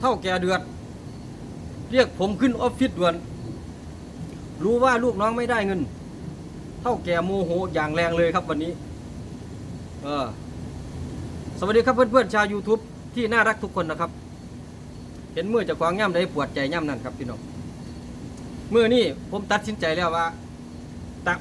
เท่าแก่เดือด เรียกผมขึ้นออฟฟิศด่วน รู้ว่าลูกน้องไม่ได้เงิน เท่าแก่โมโหอย่างแรงเลยครับวันนี้ เออ สวัสดีครับเพื่อนๆชาว YouTube ที่น่ารักทุกคนนะครับ เห็นเมื่อจะควางย่ำได้ปวดใจย่ำนั่นครับพี่น้องเมื่อนี่ผมตัดสินใจแล้วว่าตัก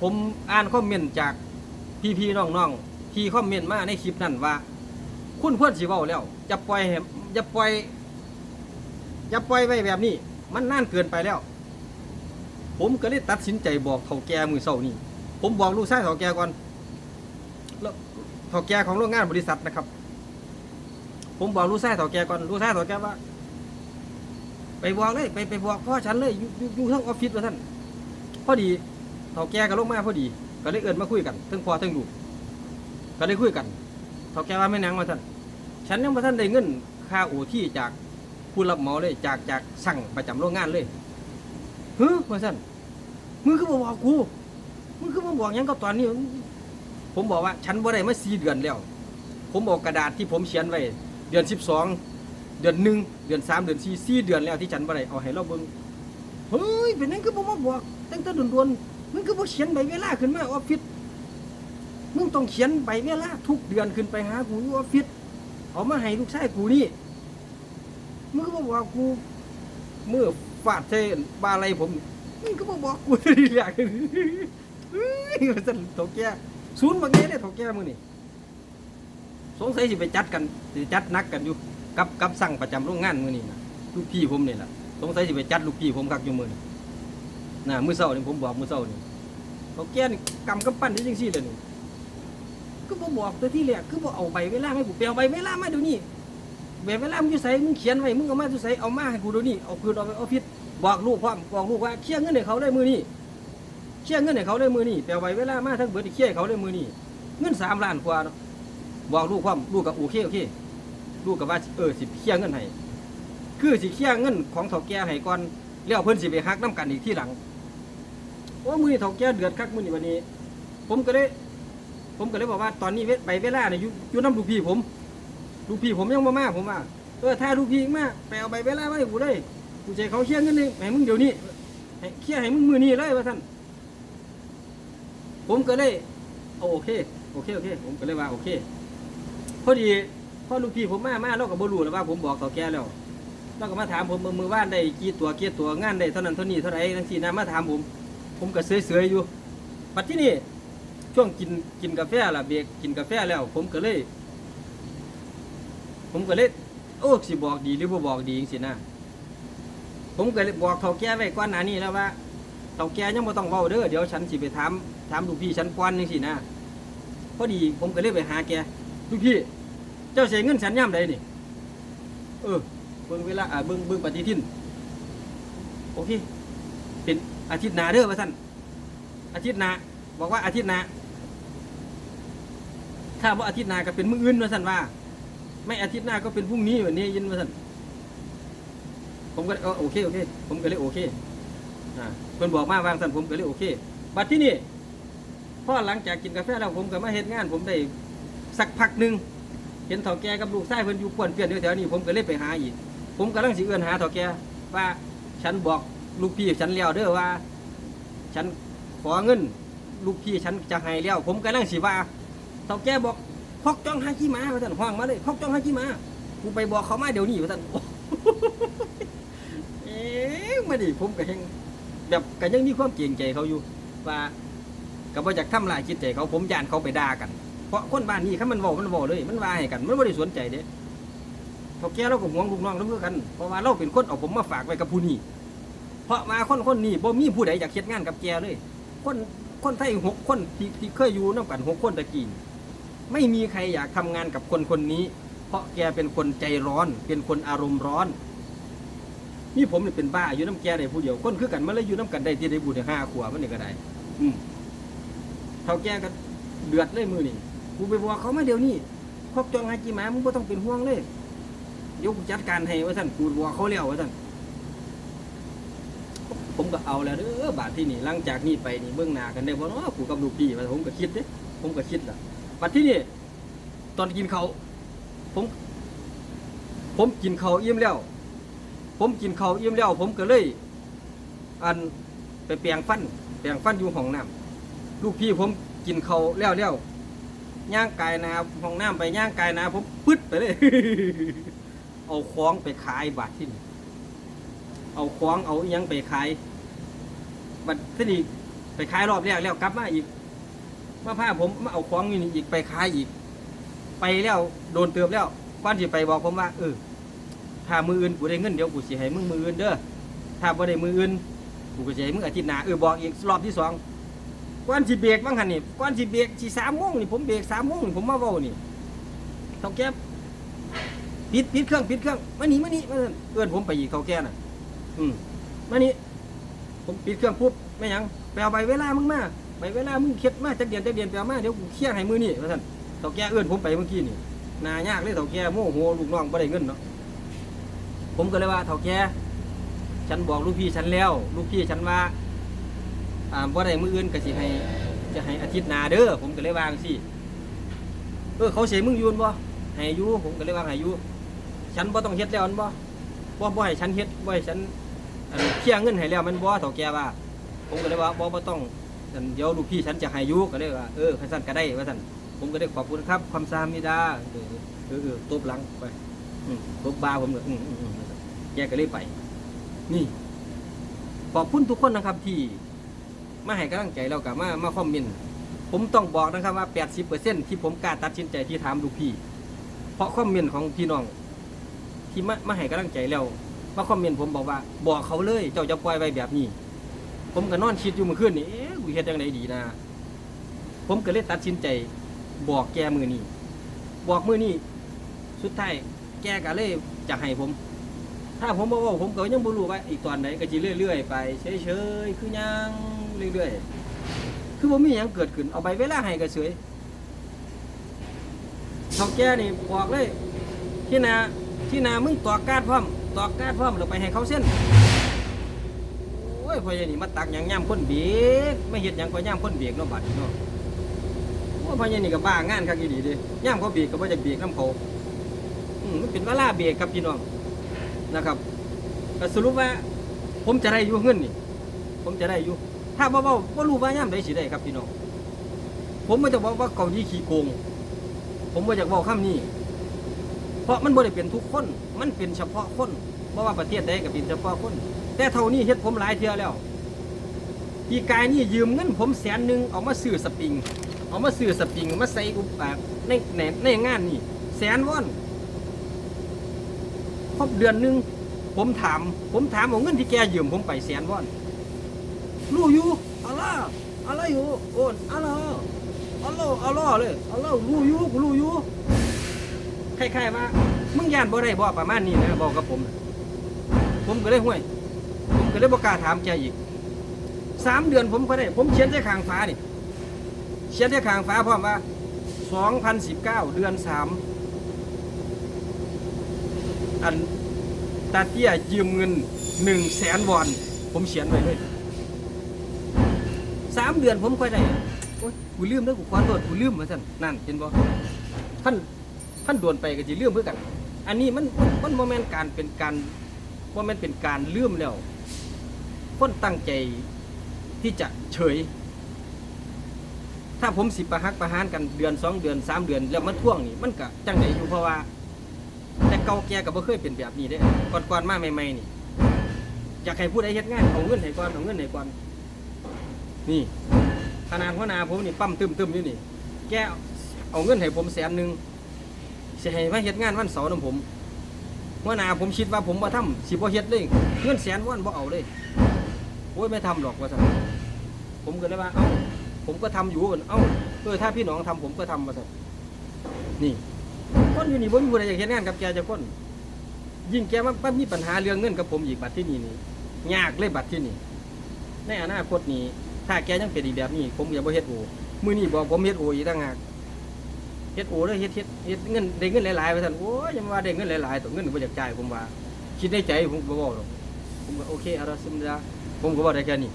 ผมอ่านคอมเมนต์จากพี่ๆน้องๆที่คอมเมนต์มาในคลิปนั้นว่า คุณเพื่อนสิเว้าแล้ว จะปล่อยให้ อย่าปล่อย อย่าปล่อยไว้แบบนี้ มันนานเกินไปแล้ว ผมก็เลยตัดสินใจบอกเฒ่าแก่มือเศร้านี่ ผมบอกลูกชายเฒ่าแก่ก่อนแล้วเฒ่าแก่ของโรงงานบริษัทนะครับ ผมบอกลูกชายเฒ่าแก่ก่อนลูกชายเฒ่าแก่ว่า ไปบอกเลยไปไปบอกพ่อฉันเลยอยู่อยู่อยู่ทั้งออฟฟิศว่าท่านพอดีเฒ่าแก่ก็ลงมาพอดี ก็เลยเอินมาคุยกันทั้งพ่อทั้งลูกก็เลยคุยกันเฒ่าแก่ว่าไม่นางว่าท่านฉันยังบ่ท่านได้เงิน ค่าโอที่จากผู้รับเหมาเลยจากจากสั่งประจำโรงงานเลยเฮ้ยว่าท่นมึงคือบอกกูมึงคือบ่บอกยังกับตอนนี้ ผมบอกว่า ฉันบ่ได้มาสี่เดือนแล้ว ผมบอกกระดาษที่ผมเขียนไว้ เดือนสิบสองเดือนหนึ่งเดือนสามเดือนสี่สี่เดือนแล้วที่ฉันบ่ได้เอาให้เราเบิ่งเฮ้ยเป็นนั่นคือบ่มาบอกตั้งแต่ด่วนๆมึงคือบ่เขียนใบเวลาขึ้นมาออฟฟิศมึงต้องเขียนใบเวลาทุกเดือนขึ้นไปหากูอยู่ออฟฟิศ เอามาให้ลูกชายกูนี่มึงก็บ่บอกกูเมื่อฟาดเทบาอะไรผมมึงก็บ่บอกกูทีแรกเฮ้ยมันจะถกแก่ศูนย์บางเงี้ยเลยถกแก่มึงนี่สงสัยสิไปจัดกันสิจัดนักกันอยู่กับกับสั่งประจำโรงงานมื้อนี้นะลูกพี่ผมนี่แหละสงสัยสิไปจัดลูกพี่ผมคักอยู่มือนี้น่ะมือเช้านี่ผมบอกมือเช้านี่เขาแก่นี่กำกับปั้นได้จังซี่เลยนี่ ก็บ่บอกแต่ที่แรกคือบ่เอาใบเวลาให้กูไปเอาใบเวลามาเดี๋ยวนี้ใบเวลามึงอยู่ไสมึงเขียนไว้มึงเอามาอยู่ไสเอามาให้กูเดี๋ยวนี้เอาคืนเอาไปออฟฟิศบอกลูกพร้อมบอกลูกว่าเคลียร์เงินให้เขาได้มือนี้เคลียร์เงินให้เขาได้มือนี้ไปเอาใบเวลามาทั้งเบิดเคลียร์ให้เขาได้มือนี้เงินสามล้านกว่าเนาะบอกลูกความลูกกับโอเคโอเคลูกกับว่าเออสิเคลียร์เงินให้คือสิเคลียร์เงินของเฒ่าแก่ให้ก่อนแล้วเพิ่นสิไปฮักน้ำกันอีกที่หลังโอ้มือเฒ่าแก่เดือดคักมือนี้วันนี้ ผมก็เลย ผมก็เลยบอกว่าตอนนี้เวใบเวลาเนี่ยอยู่น้ำลูกพี่ผมลูกพี่ผมยังมามาผมว่าเออถ้าลูกพี่มากไปเอาใบเวลามาให้กูเลยกูให้เขาเคลียร์เงินให้ให้มึงเดี๋ยวนี้เคลียให้มึงมือนี้เลยว่าท่านผมก็เลยโอเคโอเคโอเค ผมก็เลยว่าโอเคพอดีพ่อลูกพี่ผมมามาเราก็บ่รู้แล้วว่าผมบอกต่อแกแล้วเราก็มาถามผมมือว่านได้กี่ตัวกี่ตัวงานได้เท่านั้นเท่านี้เท่าไรทั้งสี่นะมาถามผม ผมก็เสยๆอยู่ปัจที่นี่ ช่วงกินกินกาแฟล่ะเบรกกินกาแฟแล้ว ผมก็เลย ผมก็เลยโอ้สิบอกดีหรือบ่บอกดีจังซี่นะผมก็เลยบอกเฒ่าแก่ไว้ก่อนหน้านี้แล้วว่าเฒ่าแก่ยังบ่ต้องเว้าเด้อเดี๋ยวฉันสิไปถามถามลูกพี่ฉันก่อนจังซี่นะพอดีผมก็เลยไปหาแกลูกพี่ เจ้าเสียเงินฉันย่ำใดนี่ เออเบิ่งเวลาอ่าเบิ่งเบิ่งปฏิทินโอเคเป็นอาทิตย์หน้าเด้อว่าท่านอาทิตย์หน้าบอกว่าอาทิตย์หน้า ถ้าว่าอาทิตย์หน้าก็เป็นมื้ออื่นว่าท่นว่า ไม่อาทิตย์หน้าก็เป็นพรุ่งนี้วันนี้ยินว่าท่นผมก็เออโอเคโอเค ผมก็เลยโอเคอ่าเพิ่นบอกมาวางท่นผมก็เลยโอเคบัดที่นี่พอหลังจากกินกาแฟแล้วผมก็มาเฮ็ดงาน ผมได้สักพักหนึ่งเห็นเฒ่าแก่กับลูกชายเพิ่นอยู่ป่วนเปลี่ยนแถวนี้ผมก็เลยไปหาอีก ผมกำลังสิเอื้อนหาเฒ่าแก่ว่าฉันบอกลูกพี่ฉันแล้วเด้อว่า ฉันขอเงิน ลูกพี่ฉันจะให้แล้วผมกำลังสิว่า เฒ่าแกบอกพอกจ้องหาขี้มาว่าซั่นห้องมาเลยพอกจ้องหาขี้มากูไปบอกเขามาเดี๋ยวนี้ว่าซั่นเอ๊ะมาดิผมก็เฮงแบบก็ยังมีความเกรงใจเขาอยู่ว่าก็บ่อยากทำลายจิตใจเขาผมยานเขาไปด่ากัน เพราะคนบ้านนี้คันมันเว้ามันเว้าเลย มันว่าให้กันมันบ่ได้สนใจเด้เฒ่าแกเราก็ห่วงลูกน้องเราคือกัน เพราะว่าเราเป็นคนเอาผมมาฝากไว้กับผู้นี้เพราะมาคนคนนี้บ่มีผู้ใดอยากเฮ็ดงานกับแกเลย คนคนไทยหกคนที่ที่เคยอยู่นํกันหกคนตะกี้ ไม่มีใครอยากทำงานกับคนคนนี้ เพราะแกเป็นคนใจร้อน เป็นคนอารมณ์ร้อน นี่ผมนี่เป็นบ้าอยู่น้ำแกได้ผู้เดียวคนคือกันมาเลยอยู่น้ำกันได้ที่ได้บุญห้าขวบมันนี่ก็ได้อืมเท่าแกก็เดือดเลยมือนี่กูไปบอกเขามาเดี๋ยวนี้พอกจองหาจีมามึงไ่ต้องเป็นห่วงเลยเดี๋ยวกูจัดการให้ว่าท่านกูบอกเขาแล้วว่าท่านผมก็เอาแล้วเด้อบาทที่นี่หลังจากนี้ไปนี่เบื้องหน้ากันได้บ่เนาะกูกับลูกพี่ว่าผมก็คิดเด้ผมก็คิดล่ะ บัดที่นี่ตอนกินเขาวผม ผมกินข้าวอิ่มแล้ว ผมกินข้าวอิ่มแล้ว ผมก็เลย อันไปแปรงฟัน แปรงฟันอยู่ห้องน้ำลูกพี่ผมกินข้าวแล้วแล้วย่างกายนาห้องน้ำไปย่างกายนาผมปึ๊ดไปเลย เอาของไปขายบาทที่นี่เอาของเอาอยังไปขายบัดที่นี่ไปขายรอบแรกแล้วกลับมาอีก มาพาผมมาเอาของอยู่นี่อีกไปขายอีก ไปแล้วโดนเติมแล้วก่อนที่ไปบอกผมว่าเออถ้ามืออื่นกูได้เงินเดี๋ยวกูสิให้มึงมืออื่นเด้อถ้าบ่ได้มืออื่นกูก็สิให้มึงอาทิตย์หน้าเออบอกอีกรอบที่สองก่อนสิเบรกบ้างหันนี่ก่อนสิเบรกสิสามโมงนี่ผมเบรกสามโมงนี่ผมมาเว้านี่เท่าแก่ปิดปิดเครื่องปิดเครื่องมานี่มานี่มาซั่เอื้อนผมไปอีกเท่าแก่น่ะ อืมมานี่ผมปิดเครื่องปุ๊บไม่ยังไปเอาใบเวลามึงมา ใบเวลามึงเข็ดมากจักเดือนจักเดือนไปเอามาเดี๋ยวกูเคลียร์ให้มือนี่ว่าซั่นเท่าแก่เอื้อนผมไปเมื่อกี้นี่นายากเลยเท่าแก่โมโหลูกน้องบ่ได้เงินเนาะผมก็เลยว่าเถ่าแก่ฉันบอกลูกพี่ฉันแล้ว ลูกพี่ฉันว่าอ่าบ่ได้มืออื่นก็สิให้จะให้อาทิตย์หน้าเด้อผมก็เลยวางสิเออเขาเสียมึงยูนบ่ให้ยูผมก็เลยว่าให้ยูฉันบ่ต้องเฮ็ดแล้วอันบ่บ่บ่ให้ฉันเฮ็ดบ่ให้ฉันเคลียร์เงินให้แล้วมันบ่เถ่าแก่ว่า ผมก็เลยว่าบ่บ่ต้อง อันเดี๋ยวลูกพี่ฉันจะให้ยูก็เลยว่าเออคันซั่นก็ได้ว่าซั่นผมก็ได้ขอบคุณครับ ความสามิดาเออเออเออตบหลังไปตบบาผมก็อืมอืมอืมแกก็เลยไป นี่ ขอบคุณทุกคนนะครับที่มาให้กำลังใจเรากับมามาคอมเมนต์ผมต้องบอกนะครับว่า 80%ที่ผมกล้าตัดสินใจที่ถามลูกพี่ เพราะคอมเมนต์ของพี่น้อง ที่มามาให้กำลังใจแล้วมาคอมเมนต์ผมบอกว่า บอกเขาเลย เจ้าจะปล่อยไว้แบบนี้ ผมก็นอนคิดอยู่เมื่อคืนนี่ เอ๊ะกูเฮ็ดจังไดดีนะ ผมก็เลยตัดสินใจ บอกแกมือนี้บอกมือนี้สุดท้ายแกก็เลยจะให้ผม ถ้าผมบอกว่าผมก็ยังบ่รู้ว่าอีกตอนไหนก็จะเรื่อยๆไปเฉยๆคือยังเรื่อยๆคือผมมีหยังเกิดขึ้นเอาไปเวลาให้ก็เฉยเท่าแกนี่บอกเลยที่นาที่นามึงตอกการดพร้อมตอกการดพร้อมแล้วไปให้เขาเส้น อ้ยพ่อใหญ่นี่มาตักหยังย่ำคนเบียกไม่เห็ดหยังก็ย่ำคนเบียกเนาะบัดนี้เนาะโอ้ยพ่อใหญ่นี่ก็บ้างานคักอีดีเด้ย่ำเขาเบียกก็บ่จะเบียกน้ำเขาอืมมันเป็นเวลาเบรกครับพี่น้องนะครับก็สรุปว่า ผมจะได้อยู่เงินนี่ ผมจะได้อยู่ ถ้าบ่เว้าบ่รู้ว่าย่ำได้สิได้ครับพี่น้องผมไม่จะบอกว่าเกาหลีขี้โกง ผมบ่อยากบอกคำนี้ เพราะมันบ่ได้เป็นทุกคน มันเป็นเฉพาะคนเพราะว่าประเทศใดก็เป็นเฉพาะคน แต่เท่านี้เฮ็ดผมหลายเทื่อแล้วปีกายนี่ยืมเงินผมแสนหนึ่งเอามาซื้อสปริง เอามาซื้อสปริงมาใส่อุปกรณ์ในในในงานนี่แสนวอนครบเดือนหนึ่งผมถาม ผมถามเอาเงินที่แกยืมผมไปแสนวอนรู้อยู่อะไรอะไรอยู่โอนอะไรอะไรอะไรเลยอะไรรู้อยู่กูรู้อยู่คล้ายๆว่ามึงยานบ่ได้บ่ประมาณนี้นะบอกกับผม ผมก็เลยห่วย ก็เลยบ่กล้าถามแกอีกสามเดือนผมก็ได้ ผมเขียนที่ข้างฟ้านี่เขียนที่ข้างฟ้าพร้อมว่า2019เก้าเดือนสามอันตาเตี้ยยืมเงินหนึ่งแสนวอน ผมเขียนไว้เลยสามเดือนผมค่อยได้โอ๊ยกูลืมแล้วกูขอโทษกูลืมมาสั่นนั่นเห็นบ่ท่านท่านโดนไปก็จะลืมเพื่อกัน อันนี้มันมันโมเมนต์การเป็นการโมเมนต์เป็นการลืมแล้ว คนตั้งใจที่จะเฉย ถ้าผมสิประหักประหารกันเดือนสองเดือนสามเดือน แล้วมันท่วงนี่มันก็จังไดอยู่เพราะว่า แต่เก่าแก่ก็บ่เคยเป็นแบบนี้เด้ก่อนก่อนๆมาใหม่ๆนี่อยากให้ผู้ใดเฮ็ดงานเอาเงินให้ก่อนเอาเงินให้ก่อนนี่ขนาดหัวหน้าผมนี่ปั๊มตึมๆอยู่นี่ แกเอาเงินให้ผมแสนหนึ่งเสิให้มาเฮ็ดงานวันเสาร์นํผมหัวหน้าผมคิดว่าผมบ่ทำสิบ่เฮ็ดเลย เงินแสนวอนบ่เอาเลย โอ้ยไม่ทำหรอกว่าซั่นผมก็เลยว่า เอ้า ผมก็ทำอยู่เอ้าเออถ้าพี่น้องทำผมก็ทำว่าซั่นนี่คนอยู่นี่บ่มีผู้ใดอยากเห็นงานกับแกจะคนยิ่งแกมันมันมีปัญหาเรื่องเงินกับผมอีกบัตรที่นี่นี่ยากเลยบัตรที่นี่ในอนาคตนี้ ถ้าแกยังเป็นอีกแบบนี้ ผมอย่าบ่เฮ็ดโอมือนี้บอกผมเฮ็ดโออีกต่างหากเฮ็ดโอเลยเฮ็ดเฮ็ดเฮ็ดเงินได้เงินหลายๆไปซั่นโอ้ยย่ามาว่าได้เงินหลายๆตัวเงินบ่อยากจ่ายผมว่า คิดในใจผมก็บ่บอกหรอกผมก็โอเคอาละซึมดา ผมก็บอกได้แค่นี้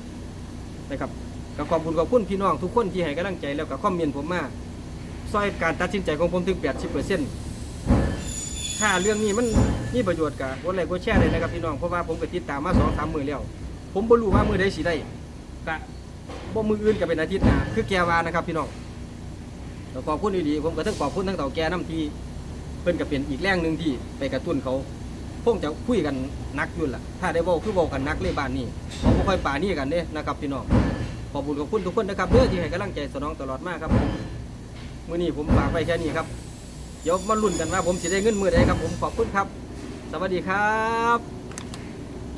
นะครับก็ขอบคุณขอบคุณพี่น้องทุกคนที่ให้กำลังใจแล้วก็คอมเมนต์ผมมาซอยการตัดสินใจของผมถึง 80%ถ้าเรื่องนี้มันมีประโยชน์กับกดไลค์กดแชร์เลยนะครับพี่น้องเพราะว่าผมก็ติดตามมาสองสามมือแล้ว ผมบ่รู้ว่ามือใดสิได้กะบ่มืออื่นก็เป็นอาทิตย์หน้าคือแกวานะครับพี่น้องแล้วขอบคุณดีๆผมก็ต้องขอบคุณทั้งเต่าแกน้ำทีเพิ่นก็เป็นอีกแรงหนึ่งที่ไปกระตุ้นเขา พงจะคุยกันนักอยู่ล่ะ ถ้าได้บอกคือบอกกันนักเลยบ้านนี้เขาบ่ค่อยป่านี่กันเด้นะครับพี่น้องขอบคุณขอบคุณทุกคนนะครับเรื่อที่ให้กำลังใจสนองตลอดมากครับผมมื้อนี้ผมฝากไว้แค่นี้ครับเดี๋ยวมาลุ้นกันว่าผมสิได้เงินมือใดครับผมขอบคุณครับ สวัสดีครับ